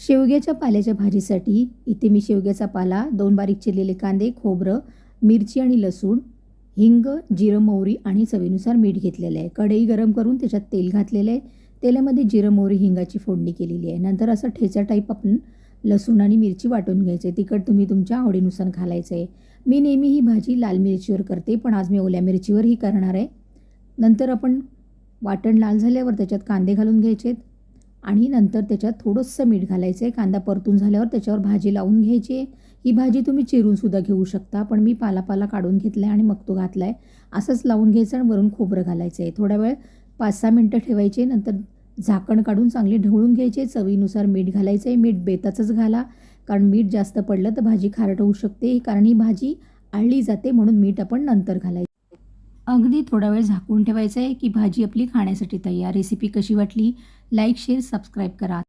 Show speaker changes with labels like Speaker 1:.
Speaker 1: शेवग्याच्या पाल्याच्या भाजीसाठी इथे मी शेवग्याचा पाला दोन बारीक चिरलेले कांदे खोबरं मिरची आणि लसूण हिंग जिरं मोहरी आणि चवीनुसार मीठ घेतलेलं आहे. कढई गरम करून त्याच्यात तेल घातलेलं आहे. तेलामध्ये जिरं मोहरी हिंगाची फोडणी केलेली आहे. नंतर असं ठेचा टाईप आपण लसूण आणि मिरची वाटून घ्यायचं आहे. तिखट तुम्ही तुमच्या आवडीनुसार घालायचं आहे. मी नेहमी ही भाजी लाल मिरचीवर करते पण आज मी ओल्या मिरचीवर ही करणार आहे. नंतर आपण वाटण लाल झाल्यावर त्याच्यात कांदे घालून घ्यायचे आणि नंतर त्याच्यात थोडंसं मीठ घालायचं आहे कांदा परतून झाल्यावर त्याच्यावर भाजी लावून घ्यायची आहे. ही भाजी तुम्ही चिरूनसुद्धा घेऊ शकता पण मी पालापाला काढून घेतला आहे आणि मग तो घातला आहे असंच लावून घ्यायचं आणि वरून खोबरं घालायचं आहे थोड्या वेळ पाच सहा मिनटं ठेवायचे नंतर झाकण काढून चांगले ढवळून घ्यायचे. चवीनुसार मीठ घालायचं आहे मीठ बेताचंच घाला. कारण मीठ जास्त पडलं तर भाजी खारट होऊ शकते. कारण ही भाजी आळली जाते म्हणून मीठ आपण नंतर घालायचं. अगदी थोडा वेळ झाकून ठेवायचं आहे की भाजी आपली खाण्यासाठी तयार. रेसिपी कशी वाटली? लाईक शेअर सबस्क्राईब करा.